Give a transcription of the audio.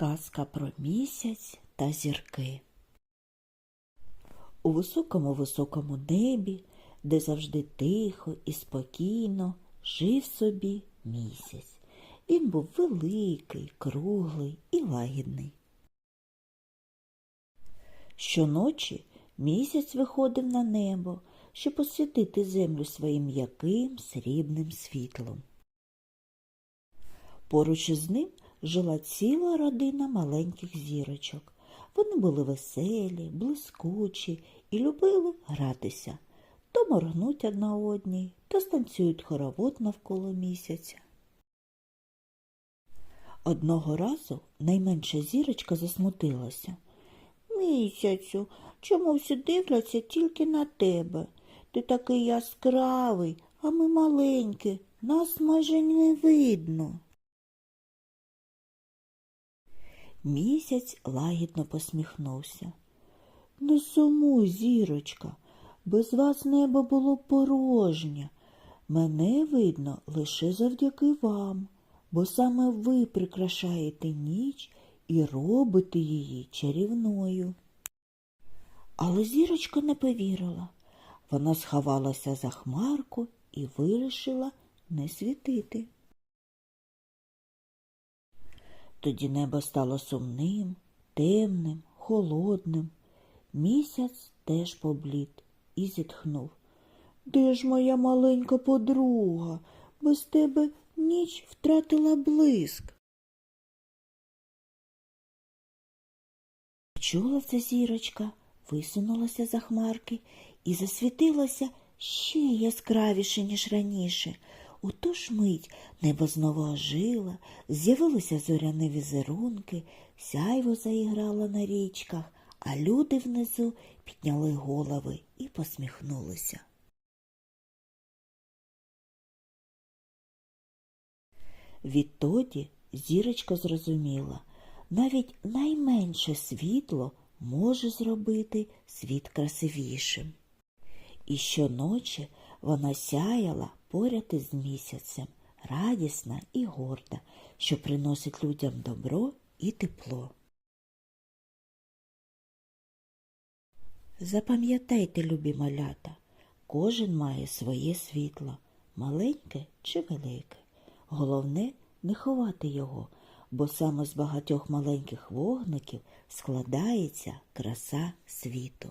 Казка про місяць та зірки. У високому високому небі, де завжди тихо і спокійно, жив собі місяць. Він був великий, круглий і лагідний. Щоночі місяць виходив на небо, щоб освітити землю своїм м'яким срібним світлом. Поруч із ним жила ціла родина маленьких зірочок. Вони були веселі, блискучі і любили гратися. То моргнуть одна одній, то станцюють хоровод навколо місяця. Одного разу найменша зірочка засмутилася. Місяцю, чому всі дивляться тільки на тебе? Ти такий яскравий, а ми маленькі, нас майже не видно. Місяць лагідно посміхнувся. Не сумуй, зірочка, без вас небо було порожнє. Мене видно лише завдяки вам, бо саме ви прикрашаєте ніч і робите її чарівною. Але зірочка не повірила. Вона сховалася за хмарку і вирішила не світити. Тоді небо стало сумним, темним, холодним. Місяць теж поблід і зітхнув. Де ж моя маленька подруга? Без тебе ніч втратила блиск. Чула це зірочка, висунулася за хмарки і засвітилася ще яскравіше, ніж раніше. У ту ж мить небо знову ожило, з'явилися зоряні візерунки, сяйво заіграло на річках, а люди внизу підняли голови і посміхнулися. Відтоді зірочка зрозуміла, навіть найменше світло може зробити світ красивішим. І щоночі вона сяяла поряд із місяцем, радісна і горда, що приносить людям добро і тепло. Запам'ятайте, любі малята, кожен має своє світло, маленьке чи велике. Головне не ховати його, бо саме з багатьох маленьких вогників складається краса світу.